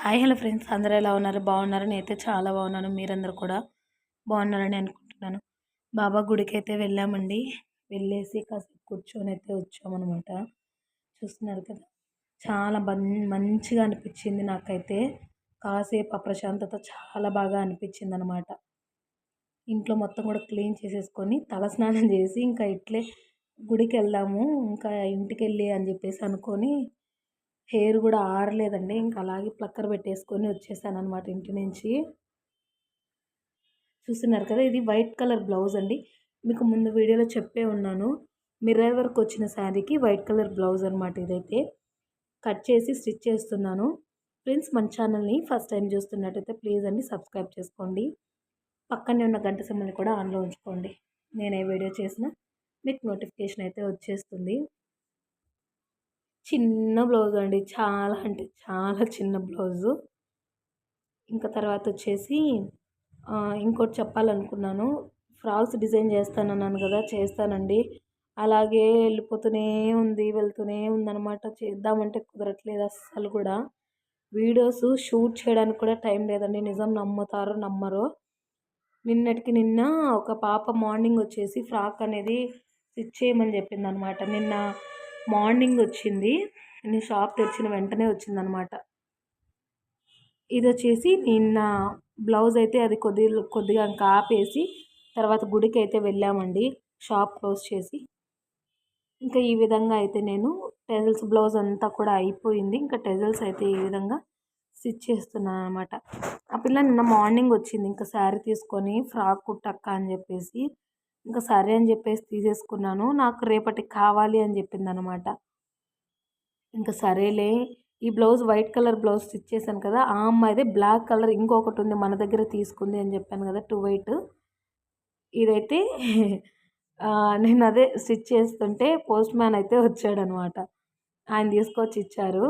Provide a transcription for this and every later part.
Hi hello friends అందరూ ఎలా ఉన్నారు? బాగున్నారు? నేనైతే చాలా బాగున్నాను. మీరందరూ కూడా బాగున్నారని అనుకుంటున్నాను. బాబా గుడికి అయితే వెళ్ళామండి. వెళ్ళేసి కాసేపు కూర్చొని అయితే వచ్చామన్నమాట. చూస్తున్నారు కదా చాలా మంచిగా అనిపించింది నాకైతే. కాసేపు అప్రశాంతత చాలా బాగా అనిపించింది అనమాట ఇంట్లో మొత్తం కూడా క్లీన్ చేసేసుకొని తలస్నానం చేసి ఇంకా ఇట్లే గుడికి వెళ్దాము ఇంకా ఇంటికి వెళ్ళి అని చెప్పేసి అనుకొని హెయిర్ కూడా ఆరలేదండి. ఇంకా అలాగే ప్లక్కర్ పెట్టేసుకొని వచ్చేసాను అనమాట ఇంటి నుంచి. చూస్తున్నారు కదా ఇది వైట్ కలర్ బ్లౌజ్ అండి. మీకు ముందు వీడియోలో చెప్పే ఉన్నాను. మిర్రర్ వర్క్ వచ్చిన శారీకి వైట్ కలర్ బ్లౌజ్ అనమాట ఇదైతే. కట్ చేసి స్టిచ్ చేస్తున్నాను. ఫ్రెండ్స్ మన ఛానల్ని ఫస్ట్ టైం చూస్తున్నట్టయితే ప్లీజ్ అండి సబ్స్క్రైబ్ చేసుకోండి. పక్కనే ఉన్న గంట సింబల్ని కూడా ఆన్లో ఉంచుకోండి. నేను ఏ వీడియో చేసినా మీకు నోటిఫికేషన్ అయితే వచ్చేస్తుంది. చిన్న బ్లౌజ్ అండి. చాలా అంటే చాలా చిన్న బ్లౌజు. ఇంకా తర్వాత వచ్చేసి ఇంకోటి చెప్పాలనుకున్నాను. ఫ్రాక్స్ డిజైన్ చేస్తానన్నాను కదా చేస్తానండి. అలాగే వెళ్ళిపోతూనే ఉంది వెళ్తూనే ఉందన్నమాట. చేద్దామంటే కుదరట్లేదు అస్సలు కూడా. వీడియోస్ షూట్ చేయడానికి కూడా టైం లేదండి. నిజం నమ్ముతారో నమ్మరో. నిన్నటికి నిన్న ఒక పాప మార్నింగ్ వచ్చేసి ఫ్రాక్ అనేది స్టిచ్ చేయమని చెప్పింది అనమాట నిన్న మార్నింగ్ వచ్చింది. నేను షాప్ తెరిచిన వెంటనే వచ్చిందనమాట. ఇది వచ్చేసి నిన్న బ్లౌజ్ అయితే అది కొద్ది కొద్దిగా ఇంకా ఆపేసి తర్వాత గుడికి అయితే వెళ్ళామండి. షాప్ క్లోజ్ చేసి. ఇంకా ఈ విధంగా అయితే నేను టెజల్స్ బ్లౌజ్ అంతా కూడా అయిపోయింది. ఇంకా టెజల్స్ అయితే ఈ విధంగా స్టిచ్ చేస్తున్నాను అనమాట ఆ పిల్ల నిన్న మార్నింగ్ వచ్చింది. ఇంకా శారీ తీసుకొని ఫ్రాక్ కుట్టక్క అని చెప్పేసి ఇంకా సరే అని చెప్పేసి తీసేసుకున్నాను. నాకు రేపటికి కావాలి అని చెప్పింది అనమాట ఇంకా సరేలే ఈ blouse white colour blouse stitch చేశాను కదా ఆ అమ్మాయిదే బ్లాక్ కలర్ ఇంకొకటి ఉంది మన దగ్గర తీసుకుంది అని చెప్పాను కదా టూ వైట్. ఇదైతే నేను అదే స్టిచ్ చేస్తుంటే పోస్ట్ మ్యాన్ అయితే వచ్చాడనమాట ఆయన తీసుకొచ్చి ఇచ్చారు.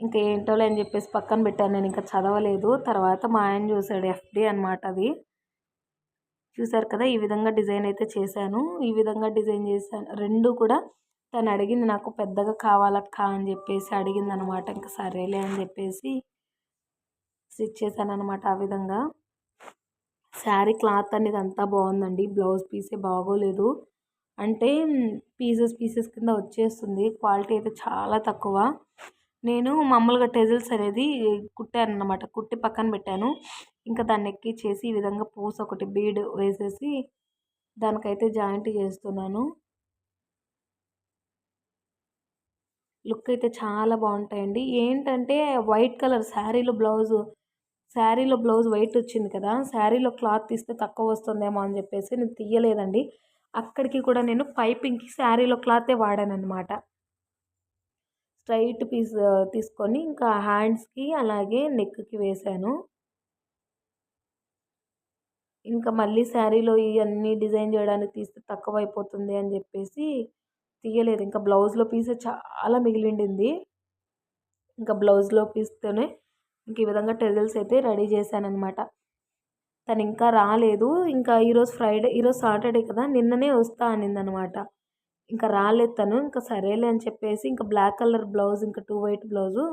ఇంకా ఏంటోలే అని చెప్పేసి పక్కన పెట్టాను నేను ఇంకా చదవలేదు. తర్వాత మా ఆయన చూసాడు ఎఫ్డి అనమాట అది. చూసారు కదా ఈ విధంగా డిజైన్ అయితే చేశాను. ఈ విధంగా డిజైన్ చేశాను. రెండు కూడా తను అడిగింది నాకు పెద్దగా కావాలక్క అని చెప్పేసి అడిగింది అనమాట ఇంకా సరేలే అని చెప్పేసి స్టిచ్ చేశాను అనమాట ఆ విధంగా. శారీ క్లాత్ అనేది అంతా బాగుందండి. బ్లౌజ్ పీసే బాగోలేదు. అంటే పీసెస్ పీసెస్ కింద వచ్చేస్తుంది. క్వాలిటీ అయితే చాలా తక్కువ. నేను మామూలుగా టెజిల్స్ అనేది కుట్టాను అనమాట కుట్టి పక్కన పెట్టాను. ఇంకా దాన్ని ఎక్కిచ్చేసి ఈ విధంగా పూస ఒకటి బీడ్ వేసేసి దానికైతే జాయింట్ చేస్తున్నాను. లుక్ అయితే చాలా బాగుంటాయండి. ఏంటంటే వైట్ కలర్ శారీలో బ్లౌజు శారీలో బ్లౌజ్ వైట్ వచ్చింది కదా శారీలో క్లాత్ తీస్తే తక్కువ వస్తుందేమో అని చెప్పేసి నేను తీయలేదండి. అక్కడికి కూడా నేను పైపింగ్కి శారీలో క్లాతే వాడానమాట స్ట్రైట్ పీస్ తీసుకొని ఇంకా హ్యాండ్స్కి అలాగే నెక్కి వేశాను. ఇంకా మళ్ళీ శారీలో ఇవన్నీ డిజైన్ చేయడానికి తీస్తే తక్కువ అయిపోతుంది అని చెప్పేసి తీయలేదు. ఇంకా బ్లౌజ్లో పీస్ చాలా మిగిలిండింది. ఇంకా బ్లౌజ్లో పీస్తోనే ఇంక ఈ విధంగా టెజల్స్ అయితే రెడీ చేశాను అనమాట తను ఇంకా రాలేదు. ఇంకా ఈరోజు ఫ్రైడే ఈరోజు సాటర్డే కదా నిన్ననే వస్తా అనిందనమాట ఇంకా రాలేదు తను. ఇంకా సరేలే అని చెప్పేసి ఇంకా బ్లాక్ కలర్ బ్లౌజ్ ఇంకా టూ వైట్ బ్లౌజు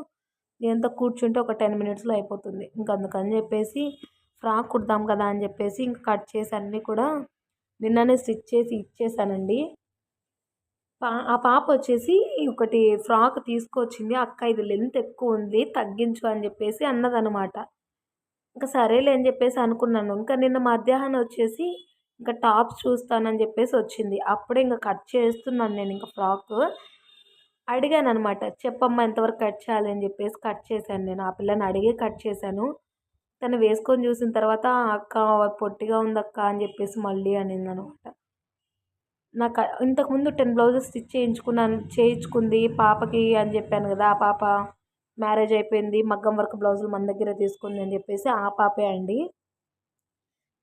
ఎంత కూర్చుంటే ఒక టెన్ మినిట్స్లో అయిపోతుంది. ఇంకా అందుకని చెప్పేసి ఫ్రాక్ కుడదాం కదా అని చెప్పేసి ఇంకా కట్ చేసి అన్నీ కూడా నిన్ననే స్టిచ్ చేసి ఇచ్చేసానండి. పా ఆ పాప వచ్చేసి ఒకటి ఫ్రాక్ తీసుకొచ్చింది అక్క ఇది లెంత్ ఎక్కువ ఉంది తగ్గించు అని చెప్పేసి అన్నదనమాట. ఇంకా సరేలే అని చెప్పేసి అనుకున్నాను. ఇంకా నిన్న మధ్యాహ్నం వచ్చేసి ఇంకా టాప్స్ చూస్తానని చెప్పేసి వచ్చింది. అప్పుడే ఇంకా కట్ చేస్తున్నాను నేను ఇంకా ఫ్రాక్. అడిగాను అనమాట చెప్పమ్మా ఎంతవరకు కట్ చేయాలి? అని చెప్పేసి కట్ చేశాను నేను. ఆ పిల్లని అడిగి కట్ చేశాను. తను వేసుకొని చూసిన తర్వాత అక్క పొట్టిగా ఉంది అక్క అని చెప్పేసి మళ్ళీ అనింది అనమాట నాకు ఇంతకుముందు టెన్ బ్లౌజెస్ స్టిచ్ చేయించుకున్నాను చేయించుకుంది పాపకి అని చెప్పాను కదా ఆ పాప మ్యారేజ్ అయిపోయింది మగ్గం వర్క్ బ్లౌజులు మన దగ్గర తీసుకుంది అని చెప్పేసి ఆ పాపే అండి.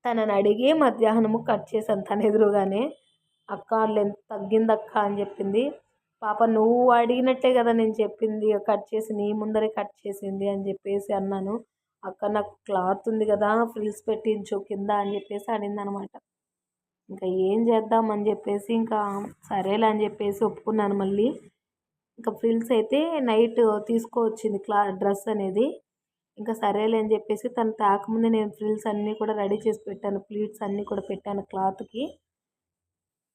తనని అడిగి మధ్యాహ్నము కట్ చేశాను తన ఎదురుగానే. అక్క లెంత్ తగ్గింది అక్క అని చెప్పింది. పాప నువ్వు అడిగినట్టే కదా నేను చెప్పింది కట్ చేసి నీ ముందరే కట్ చేసింది అని చెప్పేసి అన్నాను. అక్క నాకు క్లాత్ ఉంది కదా ఫ్రిల్స్ పెట్టించు కింద అని చెప్పేసి అనింది అనమాట ఇంకా ఏం చేద్దాం అని చెప్పేసి ఇంకా సరేలే అని చెప్పేసి ఒప్పుకున్నాను మళ్ళీ. ఇంకా ఫ్రిల్స్ అయితే నైట్ తీసుకువచ్చింది క్లా డ్రెస్ అనేది. ఇంకా సరేలే అని చెప్పేసి తను తాకముందే నేను ఫ్రిల్స్ అన్నీ కూడా రెడీ చేసి పెట్టాను ప్లీట్స్ అన్నీ కూడా పెట్టాను క్లాత్కి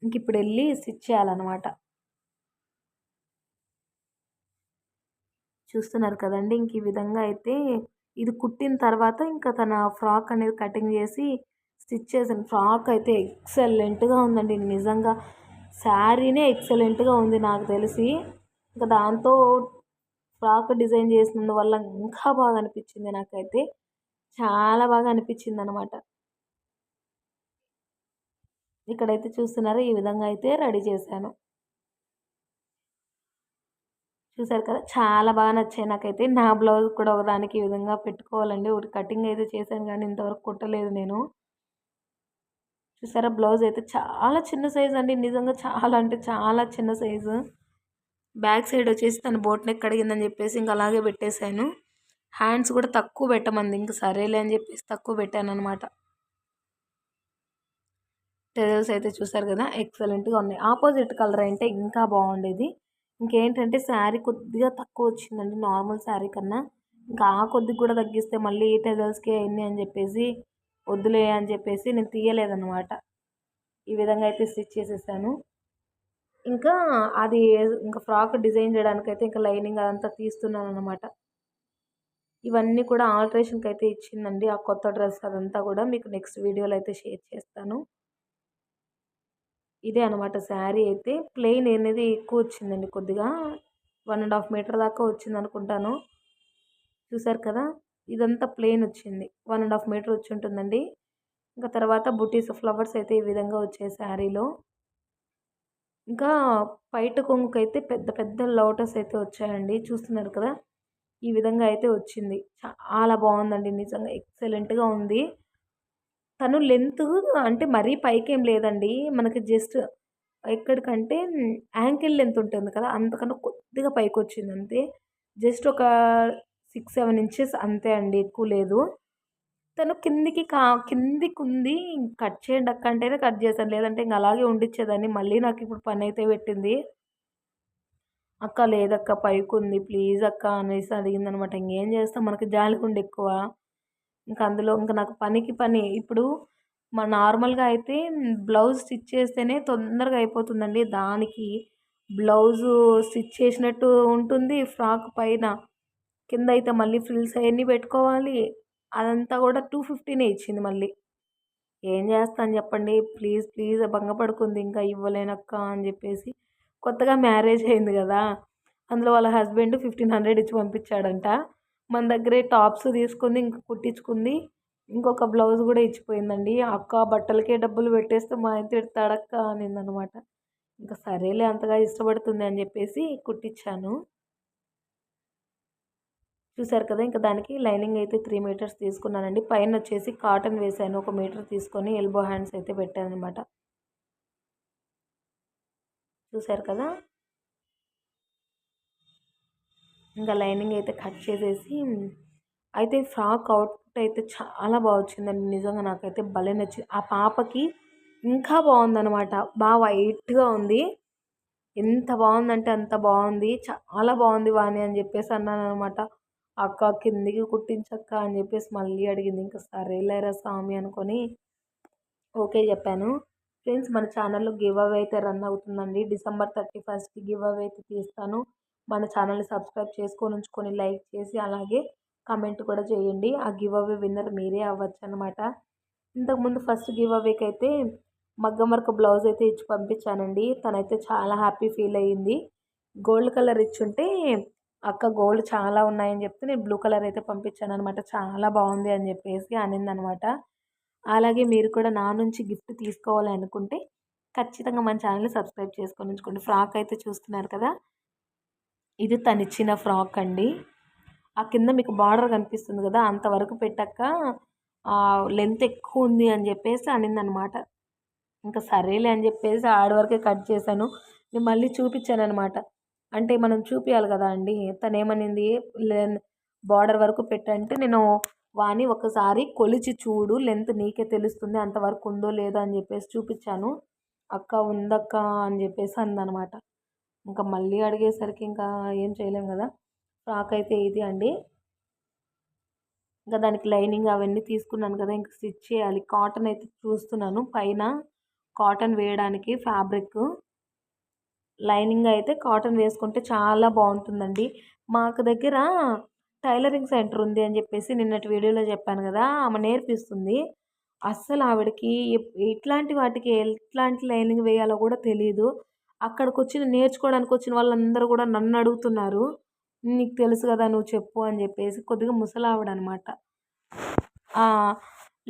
ఇంక ఇప్పుడు వెళ్ళి స్టిచ్ చేయాలన్నమాట. చూస్తున్నారు కదండి ఇంక ఈ విధంగా అయితే ఇది కుట్టిన తర్వాత ఇంకా తన ఫ్రాక్ అనేది కటింగ్ చేసి స్టిచ్ చేసిన ఫ్రాక్ అయితే ఎక్సలెంట్గా ఉందండి. నిజంగా శారీనే ఎక్సలెంట్గా ఉంది నాకు తెలిసి. ఇంకా దాంతో ఫ్రాక్ డిజైన్ చేసినందువల్ల ఇంకా బాగా అనిపించింది నాకైతే. చాలా బాగా అనిపించింది అనమాట ఇక్కడైతే చూస్తున్నారా ఈ విధంగా అయితే రెడీ చేశాను. చూసారు కదా? చాలా బాగా నచ్చాయి నాకైతే. నా బ్లౌజ్ కూడా ఒకదానికి ఈ విధంగా పెట్టుకోవాలండి. ఒకటి కటింగ్ అయితే చేశాను కానీ ఇంతవరకు కుట్టలేదు నేను. చూసారా? బ్లౌజ్ అయితే చాలా చిన్న సైజు అండి. నిజంగా చాలా అంటే చాలా చిన్న సైజు. బ్యాక్ సైడ్ వచ్చేసి తన బోట్ నెక్ కడిగిందని చెప్పేసి ఇంకా అలాగే పెట్టేశాను. హ్యాండ్స్ కూడా తక్కువ పెట్టమంది. ఇంక సరేలే అని చెప్పేసి తక్కువ పెట్టాను అనమాట టెజల్స్ అయితే చూసారు కదా? ఎక్సలెంట్గా ఉన్నాయి. ఆపోజిట్ కలర్ అంటే ఇంకా బాగుండేది. ఇంకేంటంటే శారీ కొద్దిగా తక్కువ వచ్చిందండి నార్మల్ శారీ కన్నా. ఇంకా ఆ కొద్ది కూడా తగ్గిస్తే మళ్ళీ టెజల్స్కి అయింది అని చెప్పేసి వద్దులే అని చెప్పేసి నేను తీయలేదన్నమాట. ఈ విధంగా అయితే స్టిచ్ చేసేసాను. ఇంకా అది ఇంకా ఫ్రాక్ డిజైన్ చేయడానికి అయితే ఇంకా లైనింగ్ అదంతా తీస్తున్నాను అనమాట ఇవన్నీ కూడా ఆల్ట్రేషన్కి అయితే ఇచ్చిందండి ఆ కొత్త డ్రెస్ అదంతా కూడా మీకు నెక్స్ట్ వీడియోలో అయితే షేర్ చేస్తాను. ఇదే అనమాట శారీ అయితే ప్లెయిన్ అనేది ఎక్కువ వచ్చిందండి కొద్దిగా. వన్ అండ్ హాఫ్ మీటర్ దాకా వచ్చింది అనుకుంటాను. చూసారు కదా? ఇదంతా ప్లెయిన్ వచ్చింది. వన్ అండ్ హాఫ్ మీటర్ వచ్చి ఉంటుందండి. ఇంకా తర్వాత బుటీస్ ఫ్లవర్స్ అయితే ఈ విధంగా వచ్చాయి శారీలో. ఇంకా పైట కొంగుకైతే పెద్ద పెద్ద లోటస్ అయితే వచ్చాయండి. చూస్తున్నారు కదా? ఈ విధంగా అయితే వచ్చింది. చాలా బాగుందండి. నిజంగా ఎక్సలెంట్గా ఉంది. తను లెంత్ అంటే మరీ పైకి ఏం లేదండి. మనకి జస్ట్ ఎక్కడికంటే యాంకిల్ లెంత్ ఉంటుంది కదా అంతకన్నా కొద్దిగా పైకి వచ్చింది అంతే. జస్ట్ ఒక సిక్స్ సెవెన్ ఇంచెస్ అంతే అండి ఎక్కువ లేదు. తను కిందికి కా కిందికి ఉంది కట్ చేయండి అక్క అంటేనే కట్ చేశాను. లేదంటే ఇంకా అలాగే ఉండిచ్చేదాన్ని. మళ్ళీ నాకు ఇప్పుడు పని అయితే పెట్టింది. అక్క లేదక్క పైకి ఉంది ప్లీజ్ అక్క అనేసి అడిగింది అనమాట ఇంకేం చేస్తాం? మనకి జాలిగుండి ఎక్కువ ఇంకా అందులో ఇంకా నాకు పనికి పని. ఇప్పుడు మా నార్మల్గా అయితే బ్లౌజ్ స్టిచ్ చేస్తేనే తొందరగా అయిపోతుందండి. దానికి బ్లౌజు స్టిచ్ చేసినట్టు ఉంటుంది. ఫ్రాక్ పైన కింద అయితే మళ్ళీ ఫ్రిల్స్ అవన్నీ పెట్టుకోవాలి. అదంతా కూడా టూ ఫిఫ్టీనే ఇచ్చింది మళ్ళీ. ఏం చేస్తాను చెప్పండి? ప్లీజ్ ప్లీజ్ భంగపడుకుంది ఇంకా ఇవ్వలేనక్క అని చెప్పేసి కొత్తగా మ్యారేజ్ అయింది కదా! అందులో వాళ్ళ హస్బెండ్ ఫిఫ్టీన్ హండ్రెడ్ ఇచ్చి పంపించాడంట. మన దగ్గరే టాప్స్ తీసుకుంది ఇంక కుట్టించుకుంది. ఇంకొక బ్లౌజ్ కూడా ఇచ్చిపోయిందండి. అక్క బట్టలకే డబ్బులు పెట్టేస్తే మా ఆయన తిడతాడక్క అనిందనమాట. ఇంకా సరేలే అంతగా ఇష్టపడుతుంది అని చెప్పేసి కుట్టించాను చూసారు కదా ఇంకా దానికి లైనింగ్ అయితే త్రీ మీటర్స్ తీసుకున్నానండి. పైన వచ్చేసి కాటన్ వేసాను ఒక మీటర్ తీసుకొని ఎల్బో హ్యాండ్స్ అయితే పెట్టాను అనమాట చూసారు కదా? ఇంకా లైనింగ్ అయితే కట్ చేసేసి అయితే ఫ్రాక్ అవుట్పుట్ అయితే చాలా బాగా వచ్చిందండి. నిజంగా నాకైతే భలే నచ్చింది. ఆ పాపకి ఇంకా బాగుందనమాట బాగా వైట్గా ఉంది. ఎంత బాగుందంటే అంత బాగుంది. చాలా బాగుంది వాణి అని చెప్పేసి అన్నాను అనమాట అక్క కిందికి కుట్టించక్క అని చెప్పేసి మళ్ళీ అడిగింది. ఇంకా సరేలేరా స్వామి అనుకొని ఓకే చెప్పాను. ఫ్రెండ్స్ మన ఛానల్లో గివ్ అవే అయితే రన్ అవుతుందండి. డిసెంబర్ థర్టీ ఫస్ట్కి గివ్ అవే అయితే తీస్తాను. మన ఛానల్ని సబ్స్క్రైబ్ చేసుకొని ఉంచుకొని లైక్ చేసి అలాగే కమెంట్ కూడా చేయండి. ఆ గివ్ అవే విన్నర్ మీరే అవ్వచ్చు అనమాట ఇంతకుముందు ఫస్ట్ గివ్ అవేకి అయితే మగ్గం వర్క్ బ్లౌజ్ అయితే ఇచ్చి పంపించానండి. తనైతే చాలా హ్యాపీ ఫీల్ అయ్యింది. గోల్డ్ కలర్ ఇచ్చుంటే అక్క గోల్డ్ చాలా ఉన్నాయని చెప్తే నేను బ్లూ కలర్ అయితే పంపించాను అనమాట చాలా బాగుంది అని చెప్పేసి అనింది అనమాట అలాగే మీరు కూడా నా నుంచి గిఫ్ట్ తీసుకోవాలి అనుకుంటే ఖచ్చితంగా మన ఛానల్ని సబ్స్క్రైబ్ చేసుకొని ఉంచుకోండి. ఫ్రాక్ అయితే చూస్తున్నారు కదా ఇది తనిచ్చిన ఫ్రాక్ అండి. ఆ కింద మీకు బార్డర్ కనిపిస్తుంది కదా అంతవరకు పెట్టాక లెంత్ ఎక్కువ ఉంది అని చెప్పేసి అనిందనమాట. ఇంకా సరేలే అని చెప్పేసి ఆడ వరకే కట్ చేశాను. నేను మళ్ళీ చూపించాను అనమాట అంటే మనం చూపించాలి కదా అండి తను ఏమనింది బార్డర్ వరకు పెట్టంటే నేను వాణి ఒకసారి కొలిచి చూడు లెంత్ నీకే తెలుస్తుంది అంతవరకు ఉందో లేదో అని చెప్పేసి చూపించాను. అక్క ఉందక్క అని చెప్పేసి అందనమాట ఇంకా మళ్ళీ అడిగేసరికి ఇంకా ఏం చేయలేం కదా. ఫ్రాక్ అయితే ఇది అండి. ఇంకా దానికి లైనింగ్ అవన్నీ తీసుకున్నాను కదా ఇంకా స్టిచ్ చేయాలి. కాటన్ అయితే చూస్తున్నాను పైన కాటన్ వేయడానికి ఫ్యాబ్రిక్ లైనింగ్ అయితే కాటన్ వేసుకుంటే చాలా బాగుంటుందండి. మాకు దగ్గర టైలరింగ్ సెంటర్ ఉంది అని చెప్పేసి నిన్నటి వీడియోలో చెప్పాను కదా ఆమె నేర్పిస్తుంది. అస్సలు ఆవిడకి ఇట్లాంటి వాటికి ఎట్లాంటి లైనింగ్ వేయాలో కూడా తెలియదు అక్కడికి వచ్చిన నేర్చుకోవడానికి వచ్చిన వాళ్ళందరూ కూడా నన్ను అడుగుతున్నారు. నీకు తెలుసు కదా నువ్వు చెప్పు అని చెప్పేసి కొద్దిగా ముసలావిడ అనమాట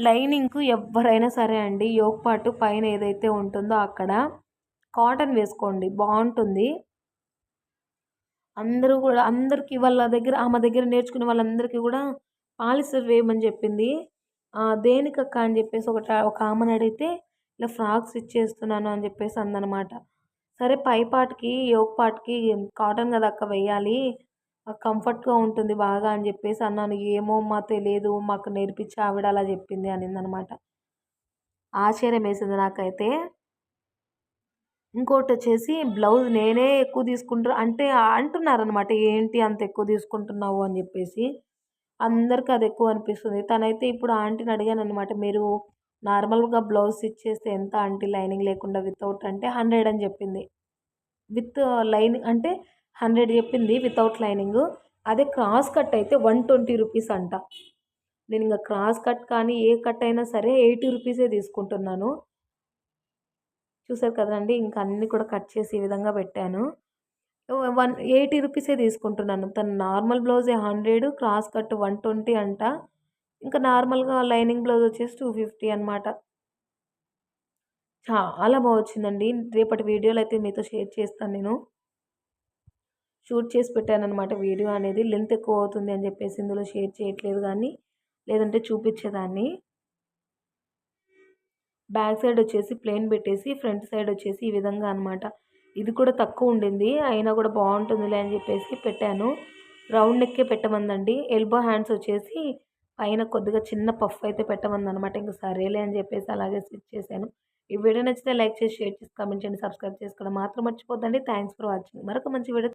లైనింగ్కు ఎవరైనా సరే అండి యోగ్ పాటు పైన ఏదైతే ఉంటుందో అక్కడ కాటన్ వేసుకోండి బాగుంటుంది. అందరూ కూడా అందరికీ వాళ్ళ దగ్గర ఆమె దగ్గర నేర్చుకునే వాళ్ళందరికీ కూడా పాలిస్టర్ వేయమని చెప్పింది. దేనికక్క అని చెప్పేసి ఒకట ఒక ఆమెను అడిగితే ఇలా ఫ్రాక్స్ ఇచ్చేస్తున్నాను అని చెప్పేసి అందనమాట. సరే పై పాటికి యోగ్ పాటికి కాటన్ కదా అక్క వేయాలి కంఫర్ట్గా ఉంటుంది బాగా అని చెప్పేసి అన్నాను. ఏమో మా తెలియదు మాకు నేర్పించి ఆవిడ అలా చెప్పింది అనిందనమాట. ఆశ్చర్యం వేసింది నాకైతే. ఇంకోటి వచ్చేసి బ్లౌజ్ నేనే ఎక్కువ తీసుకుంటారు అంటే అంటున్నారనమాట ఏంటి అంత ఎక్కువ తీసుకుంటున్నావు? అని చెప్పేసి. అందరికీ అది ఎక్కువ అనిపిస్తుంది. తనైతే ఇప్పుడు ఆంటీని అడిగాను అనమాట మీరు నార్మల్గా బ్లౌజ్ ఇచ్చేస్తే ఎంత ఆంటీ లైనింగ్ లేకుండా వితౌట్ అంటే హండ్రెడ్ అని చెప్పింది. విత్ లైనింగ్ అంటే హండ్రెడ్ చెప్పింది వితౌట్ లైనింగ్. అదే క్రాస్ కట్ అయితే వన్ ట్వంటీ రూపీస్ అంట. నేను ఇంకా క్రాస్ కట్ కానీ ఏ కట్ అయినా సరే ఎయిటీ రూపీసే తీసుకుంటున్నాను. చూసారు కదండి ఇంకా అన్నీ కూడా కట్ చేసి ఈ విధంగా పెట్టాను. వన్ ఎయిటీ రూపీసే తీసుకుంటున్నాను. తను normal బ్లౌజే hundred cross cut one twenty అంట. ఇంకా నార్మల్గా లైనింగ్ బ్లౌజ్ వచ్చేసి టూ ఫిఫ్టీ అనమాట చాలా బాగా వచ్చిందండి. రేపటి వీడియోలు అయితే మీతో షేర్ చేస్తాను నేను. షూట్ చేసి పెట్టాను అనమాట వీడియో అనేది. లెంత్ ఎక్కువ అవుతుంది అని చెప్పేసి ఇందులో షేర్ చేయట్లేదు కానీ లేదంటే చూపించేదాన్ని. బ్యాక్ సైడ్ వచ్చేసి ప్లెయిన్ పెట్టేసి ఫ్రంట్ సైడ్ వచ్చేసి ఈ విధంగా అనమాట ఇది కూడా తక్కువ ఉండింది. అయినా కూడా బాగుంటుందిలే అని చెప్పేసి పెట్టాను. రౌండ్ నెక్కే పెట్టమందండి. ఎల్బో హ్యాండ్స్ వచ్చేసి పైన కొద్దిగా చిన్న పఫ్ అయితే పెట్టమంది అనమాట ఇంకా సరేలే అని చెప్పేసి అలాగే స్టిచ్ చేశాను. ఈ వీడియో నచ్చితే లైక్ చేసి షేర్ చేసి కామెంట్ చేయండి సబ్స్క్రైబ్ చేసుకోవడం మాత్రం మర్చిపోద్దండి. Thanks for watching. మరొక మంచి వీడియో